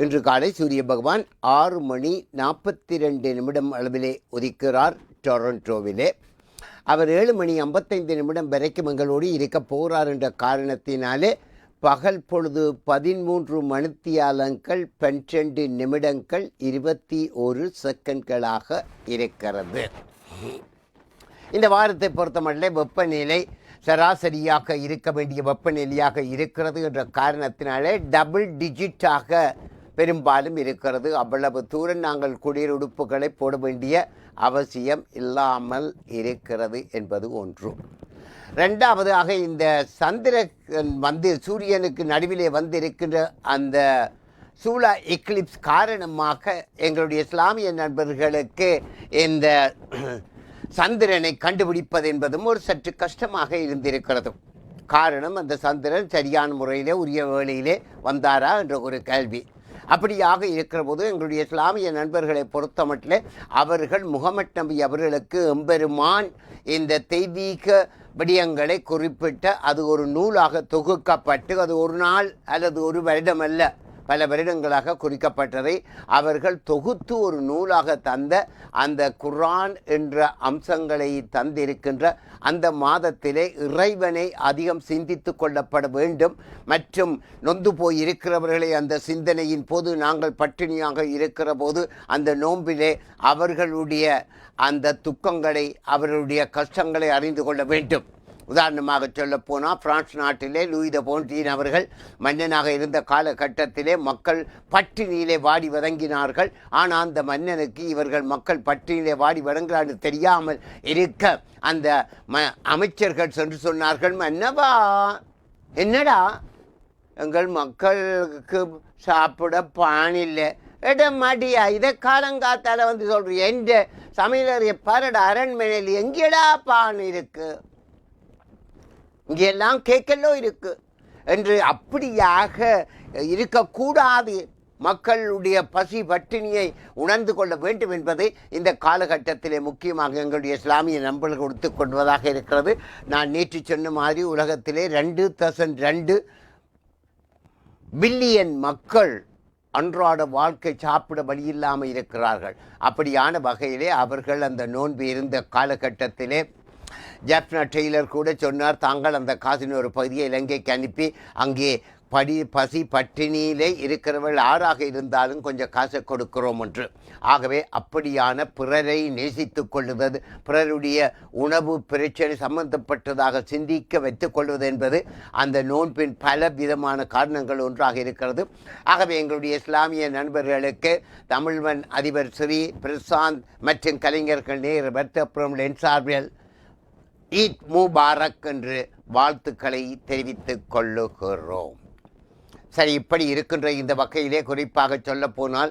இன்று காலை சூரிய பகவான் ஆறு மணி நாற்பத்தி ரெண்டு நிமிடம் அளவிலே உதிக்கிறார் டொரண்டோவிலே. அவர் ஏழு மணி ஐம்பத்தைந்து நிமிடம் வரைக்கும் எங்களோடு இருக்க போகிறார் என்ற காரணத்தினாலே பகல் பொழுது பதிமூன்று மணித்தியாலங்கள் பன்னிரண்டு நிமிடங்கள் இருபத்தி ஒரு செகண்ட்களாக இருக்கிறது. இந்த வாரத்தை பொறுத்தமட்டிலே வெப்பநிலை சராசரியாக இருக்க வேண்டிய வெப்பநிலையாக இருக்கிறது என்ற காரணத்தினாலே டபுள் டிஜிட்டாக பெரும்பாலும் இருக்கிறது. அவ்வளவு தூரம் நாங்கள் குடியிருப்புகளை போட வேண்டிய அவசியம் இல்லாமல் இருக்கிறது என்பது ஒன்று. ரெண்டாவதாக இந்த சந்திரன் வந்து சூரியனுக்கு நடுவிலே வந்திருக்கின்ற அந்த சூழ எக்லிப்ஸ் காரணமாக எங்களுடைய இஸ்லாமிய நண்பர்களுக்கு இந்த சந்திரனை கண்டுபிடிப்பது என்பதும் ஒரு சற்று கஷ்டமாக இருந்திருக்கிறது. காரணம் அந்த சந்திரன் சரியான முறையிலே உரிய வேளையிலே வந்தாரா என்ற ஒரு கேள்வி. அப்படியாக இருக்கிற போது எங்களுடைய இஸ்லாமிய நண்பர்களை பொறுத்தமட்டிலே அவர்கள் முகமட் நபி அவர்களுக்கு எம்பெருமான் இந்த தெய்வீக விடயங்களை குறிப்பிட்ட அது ஒரு நூலாக தொகுக்கப்பட்டு அது ஒரு நாள் அல்லது ஒரு வருடம் அல்ல பல வருடங்களாக குறிக்கப்பட்டதை அவர்கள் தொகுத்து ஒரு நூலாக தந்த அந்த குர்ஆன் என்ற அம்சங்களை தந்திருக்கின்ற அந்த மாதத்திலே இறைவனை அதிகம் சிந்தித்து கொள்ளப்பட வேண்டும். மற்றும் நொந்து போய் இருக்கிறவர்களை அந்த சிந்தனையின் போது நாங்கள் பட்டினியாக இருக்கிற போது அந்த நோம்பிலே அவர்களுடைய அந்த துக்கங்களை அவர்களுடைய கஷ்டங்களை அறிந்து கொள்ள வேண்டும். உதாரணமாக சொல்லப்போனால் பிரான்ஸ் நாட்டிலே லூயித போன்டீன் அவர்கள் மன்னனாக இருந்த காலகட்டத்திலே மக்கள் பட்டினியிலே வாடி வதங்கினார்கள். ஆனால் அந்த மன்னனுக்கு இவர்கள் மக்கள் பட்டினியிலே வாடி வதங்குறான்னு தெரியாமல் இருக்க அந்த ம அமைச்சர்கள் சென்று சொன்னார்கள் மன்னவா என்னடா? எங்கள் மக்களுக்கு சாப்பிட பான் இல்லை. எட மாட்டியா? இதை காலங்காத்தால வந்து சொல்றீங்க எந்த சமையலறைய பரட அரண்மனையில் எங்கேடா பான் இருக்குது இங்கெல்லாம் கேட்கலோ இருக்கு என்று அப்படியாக இருக்கக்கூடாது. மக்களுடைய பசி பட்டினியை உணர்ந்து கொள்ள வேண்டும் என்பதை இந்த காலகட்டத்திலே முக்கியமாக எங்களுடைய இஸ்லாமிய நண்பர்கள் கொடுத்து கொள்வதாக இருக்கிறது. நான் நேற்று சொன்ன மாதிரி உலகத்திலே ரெண்டு தௌசண்ட் ரெண்டு பில்லியன் மக்கள் அன்றாட வாழ்க்கை சாப்பிட வழி இல்லாமல் இருக்கிறார்கள். அப்படியான வகையிலே அவர்கள் அந்த நோன்பு இருந்த காலகட்டத்திலே ஜாப்னா டெய்லர் கூட சொன்னார் தாங்கள் அந்த காசின் ஒரு பகுதியை இலங்கைக்கு அனுப்பி அங்கே படி பசி பட்டினியிலே இருக்கிறவள் ஆறாக இருந்தாலும் கொஞ்சம் காசை கொடுக்கிறோம் என்று. ஆகவே அப்படியான பிறரை நேசித்து கொள்ளுவது பிறருடைய உணவு பிரச்சனை சம்பந்தப்பட்டதாக சிந்திக்க வைத்து கொள்வது என்பது அந்த நோன்பின் பல விதமான காரணங்கள் ஒன்றாக இருக்கிறது. ஆகவே எங்களுடைய இஸ்லாமிய நண்பர்களுக்கு தமிழ்வன் அதிபர் ஸ்ரீ பிரசாந்த் மற்றும் கலைஞர்கள் நேர் வர்த்தப்புறம் லென்சார்பியல் ஈத் முபாரக் என்று வாழ்த்துக்களை தெரிவித்துக் கொள்ளுகிறோம். சரி இப்படி இருக்கின்ற இந்த வகையிலே குறிப்பாக சொல்ல போனால்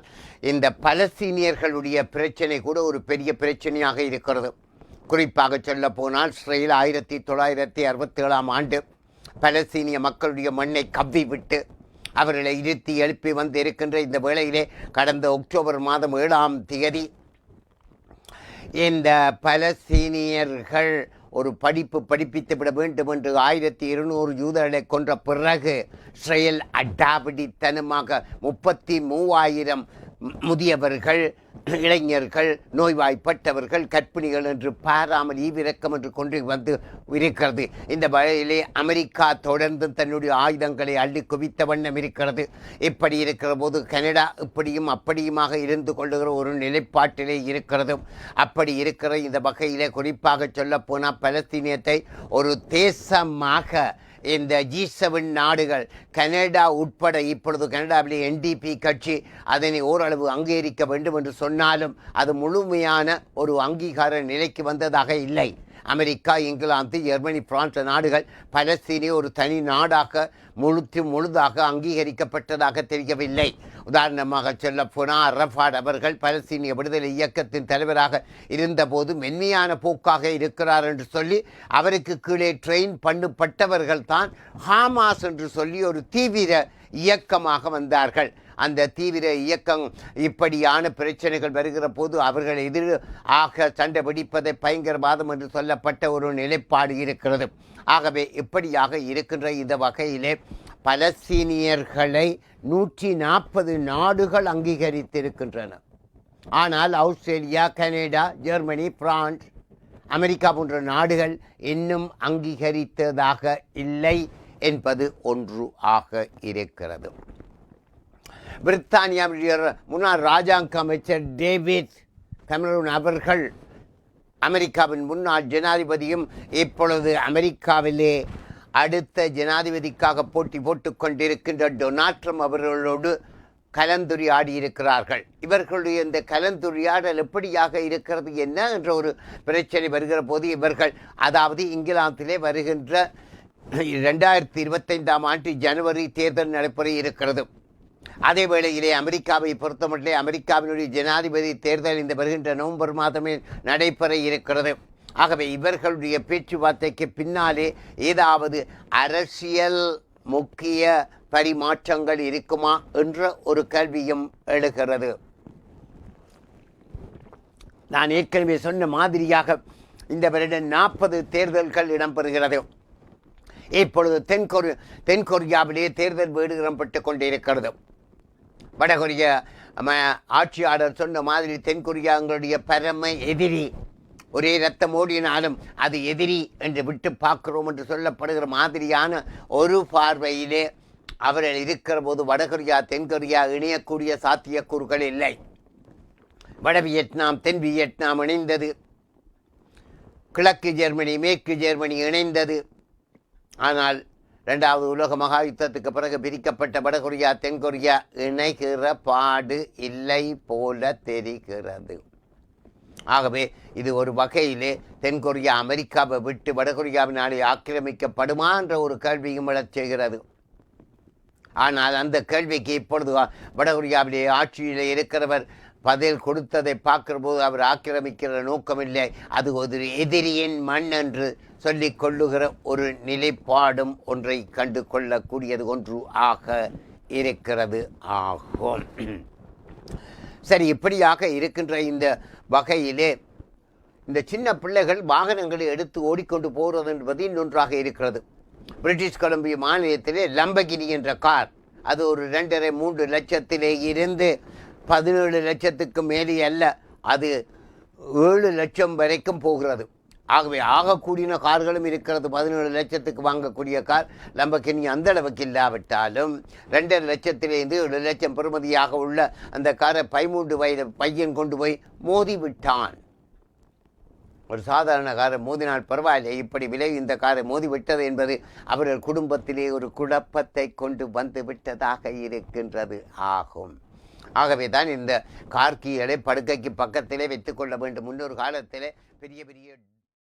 இந்த பலஸ்தீனியர்களுடைய பிரச்சனை கூட ஒரு பெரிய பிரச்சனையாக இருக்கிறது. குறிப்பாக சொல்ல போனால் இஸ்ரேல் ஆயிரத்தி தொள்ளாயிரத்தி அறுபத்தி ஏழாம் ஆண்டு பலஸ்தீனிய மக்களுடைய மண்ணை கவ்வி விட்டு அவர்களை இருத்தி எழுப்பி வந்து இருக்கின்ற இந்த வேளையிலே கடந்த அக்டோபர் மாதம் ஏழாம் தேதி இந்த பலஸ்தீனியர்கள் ஒரு படிப்பு படிப்பித்து விட வேண்டும் என்று ஆயிரத்தி இருநூறு யூதர்களை கொன்ற பிறகு ஸ்ரேல் அடாவடித்தனமாக முப்பத்தி மூவாயிரம் முதியவர்கள் இளைஞர்கள் நோய்வாய்ப்பட்டவர்கள் கற்பிணிகள் என்று பாராமல் ஈவிரக்கம் என்று கொண்டு வந்து இருக்கிறது. இந்த வகையிலே அமெரிக்கா தொடர்ந்து தன்னுடைய ஆயுதங்களை அள்ளி குவித்த வண்ணம் இருக்கிறது. இப்படி இருக்கிற போது கனடா இப்படியும் அப்படியுமாக இருந்து கொள்ளுகிற ஒரு நிலைப்பாட்டிலே இருக்கிறது. அப்படி இருக்கிற இந்த வகையிலே குறிப்பாக சொல்ல போனால் பலஸ்தீனியத்தை ஒரு தேசமாக இந்த ஜி செவன் நாடுகள் கனடா உட்பட இப்பொழுது கனடாவிலே என்டிபி கட்சி அதனை ஓரளவு அங்கீகரிக்க வேண்டும் என்று சொன்னாலும் அது முழுமையான ஒரு அங்கீகார நிலைக்கு வந்ததாக இல்லை. அமெரிக்கா இங்கிலாந்து ஜெர்மனி பிரான்ஸ் நாடுகள் பலஸ்தீனை ஒரு தனி நாடாக முழுத்து முழுதாக அங்கீகரிக்கப்பட்டதாக தெரியவில்லை. உதாரணமாக சொல்ல போனால் அரஃபாட் அவர்கள் பலஸ்தீனிய விடுதலை இயக்கத்தின் தலைவராக இருந்தபோது மென்மையான போக்காக இருக்கிறார் என்று சொல்லி அவருக்கு கீழே ட்ரெயின் பண்ணப்பட்டவர்கள் தான் ஹாமாஸ் என்று சொல்லி ஒரு தீவிர இயக்கமாக வந்தார்கள். அந்த தீவிர இயக்கம் இப்படியான பிரச்சனைகள் வருகிற போது அவர்கள் எதிர் ஆக சண்டை பிடிப்பதை பயங்கரவாதம் என்று சொல்லப்பட்ட ஒரு நிலைப்பாடு இருக்கிறது. ஆகவே இப்படியாக இருக்கின்ற இந்த வகையிலே பலஸ்தீனியர்களை நூற்றி நாற்பது நாடுகள் அங்கீகரித்திருக்கின்றன. ஆனால் Australia Canada Germany France America போன்ற நாடுகள் இன்னும் அங்கீகரித்ததாக இல்லை என்பது ஒன்று ஆக இருக்கிறது. பிரித்தானியாவுடைய முன்னாள் ராஜாங்க அமைச்சர் டேவிட் கமரூன் அவர்கள் அமெரிக்காவின் முன்னாள் ஜனாதிபதியும் இப்பொழுது அமெரிக்காவிலே அடுத்த ஜனாதிபதிக்காக போட்டி போட்டுக் கொண்டிருக்கின்ற டொனால்ட் ட்ரம்ப் அவர்களோடு கலந்துரையாடியிருக்கிறார்கள் இவர்களுடைய இந்த கலந்துரையாடல் எப்படியாக இருக்கிறது என்ன என்ற ஒரு பிரச்சனை வருகிற போது இவர்கள் அதாவது இங்கிலாந்திலே வருகின்ற ரெண்டாயிரத்தி இருபத்தைந்தாம் ஆண்டு ஜனவரி தேர்தல் நடைபெற இருக்கிறது. அதே வேளையிலே அமெரிக்காவை பொறுத்தமட்டிலே அமெரிக்காவினுடைய ஜனாதிபதி தேர்தல் இந்த வருகின்ற நவம்பர் மாதமே நடைபெற இருக்கிறது. ஆகவே இவர்களுடைய பேச்சுவார்த்தைக்கு பின்னாலே ஏதாவது அரசியல் முக்கிய பரிமாற்றங்கள் இருக்குமா என்ற ஒரு கேள்வியும் எழுகிறது. நான் ஏற்கனவே சொன்ன மாதிரியாக இந்த வருடம் நாற்பது தேர்தல்கள் இடம்பெறுகிறது. இப்பொழுது தென்கொரி தென்கொரியாவிலே தேர்தல் வீடுகிறப்பட்டு கொண்டிருக்கிறது. வடகொரிய ஆட்சியாளர் சொன்ன மாதிரி தென்கொரியாங்களுடைய பரம எதிரி. ஒரே ரத்தம் ஓடினாலும் அது எதிரி என்று விட்டு பார்க்கிறோம் என்று சொல்லப்படுகிற மாதிரியான ஒரு பார்வையிலே அவர்கள் இருக்கிற போது வடகொரியா தென்கொரியா இணையக்கூடிய சாத்தியக்கூறுகள் இல்லை. வட வியட்நாம் தென் வியட்நாம் இணைந்தது. கிழக்கு ஜெர்மனி மேற்கு ஜெர்மனி இணைந்தது. ஆனால் ரெண்டாவது உலக மகா யுத்தத்துக்கு பிறகு பிரிக்கப்பட்ட வடகொரியா தென்கொரியா இணைகிற பாடு இல்லை போல தெரிகிறது. ஆகவே இது ஒரு வகையிலே தென்கொரியா அமெரிக்காவை விட்டு வடகொரியாவினாலே ஆக்கிரமிக்கப்படுமா என்ற ஒரு கேள்வியும் எழச் செய்கிறது. ஆனால் அந்த கேள்விக்கு இப்பொழுது வடகொரியாவிலே ஆட்சியிலே இருக்கிறவர் பதில் கொடுத்ததை பார்க்கிறபோது அவர் ஆக்கிரமிக்கிற நோக்கமில்லை. அது ஒரு எதிரியின் மண் என்று சொல்லி கொள்ளுகிற ஒரு நிலைப்பாடும் ஒன்றை கண்டு கொள்ளக்கூடியது ஒன்று ஆக இருக்கிறது ஆகும். சரி இப்படியாக இருக்கின்ற இந்த வகையிலே இந்த சின்ன பிள்ளைகள் வாகனங்களை எடுத்து ஓடிக்கொண்டு போகிறது என்பது இன்னொன்றாக இருக்கிறது. பிரிட்டிஷ் கொலம்பிய மாநிலத்திலே லம்பகினி என்ற கார் அது ஒரு ரெண்டரை மூன்று லட்சத்திலே இருந்து பதினேழு லட்சத்துக்கு மேலே அல்ல அது ஏழு லட்சம் வரைக்கும் போகிறது. ஆகவே ஆகக்கூடிய கார்களும் இருக்கிறது. பதினேழு லட்சத்துக்கு வாங்கக்கூடிய கார் லம்பகினி அந்த அளவுக்கு இல்லாவிட்டாலும் ரெண்டரை லட்சத்திலேருந்து ஏழு லட்சம் பெறுமதியாக உள்ள அந்த காரை பதிமூன்று வயது பையன் கொண்டு போய் மோதி விட்டான் ஒரு சாதாரண காரை மோதினால் பரவாயில்லை. இப்படி விலை இந்த காரை மோதிவிட்டது என்பது அவர்கள் குடும்பத்திலே ஒரு குழப்பத்தை கொண்டு வந்து விட்டதாக இருக்கின்றது. ஆகும். ஆகவே தான் இந்த கார்கிகளை படுக்கைக்கு பக்கத்திலே வைத்துக்கொள்ள வேண்டும். முன்னொரு காலத்திலே பெரிய பெரிய